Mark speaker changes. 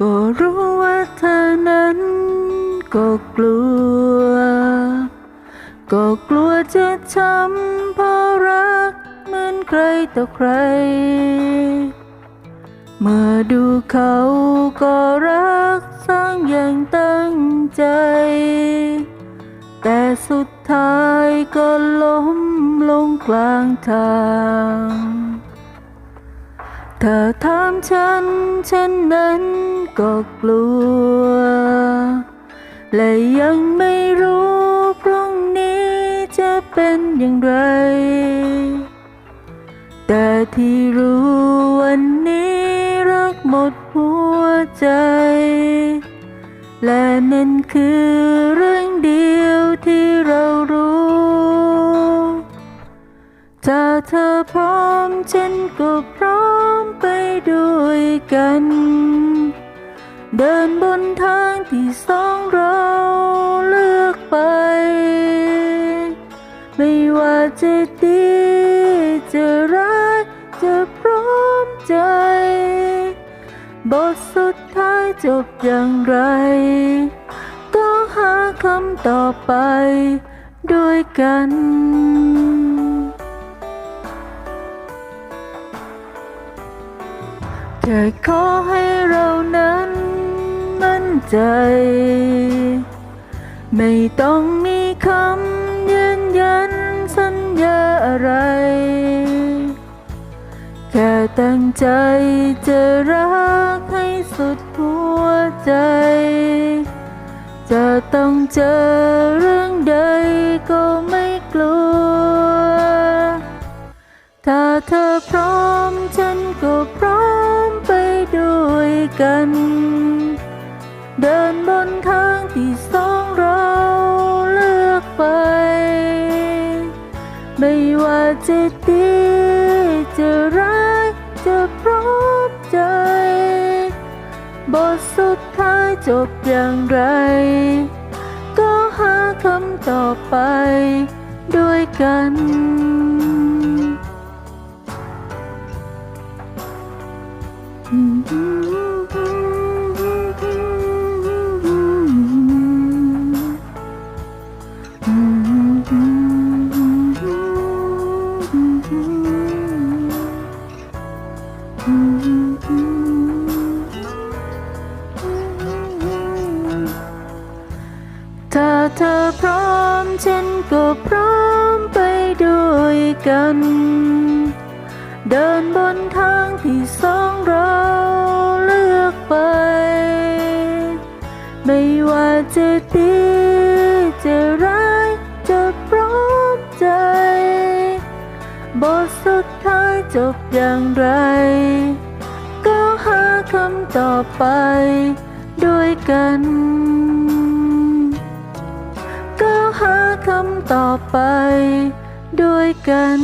Speaker 1: ก็รู้ว่าเธอนั้นก็กลัว ก็กลัวจะช้ำเพราะรักเหมือนใครต่อใคร เมื่อดูเขาก็รักสร้างอย่างตั้งใจ แต่สุดท้ายก็ล้มลงกลางทาง เธอถามฉัน ฉันนั้นก็กลัว และยังไม่รู้พรุ่งนี้จะเป็นอย่างไร แต่ที่รู้วันนี้รักหมดหัวใจ และนั่นคือเรื่องเดียวที่เรารู้ ถ้าเธอพร้อมฉันก็พร้อมไปด้วยกัน เดินบนทางที่สองเราเลือกไป ไม่ว่าจะดีจะร้ายจะพร้อมใจบทสุดท้ายจบอย่างไรก็หาคำต่อไปด้วยกัน แค่ขอให้เรานั้นมั่นใจ ไม่ต้องมีคำยืนยันสัญญาอะไร แค่ตั้งใจจะรักให้สุดหัวใจ จะต้องเจอเรื่องใดก็ไม่กลัว ถ้าเธอพร้อมฉันก็พร้อม กัน เดินบนทางที่สองเราเลือกไป ไม่ว่าจะดีจะร้ายจะพร้อมใจ บทสุดท้ายจบอย่างไร ก็หาคำต่อไปด้วยกันถ้ ก็พร้อมไปด้วยกัน เดินบนทางที่สองเราเลือกไป ไม่ว่าจะดีจะร้ายจะพร้อมใจ บทสุดท้ายจบอย่างไร ก็หาคำต่อไปด้วยกัน ต่อไปด้วยกัน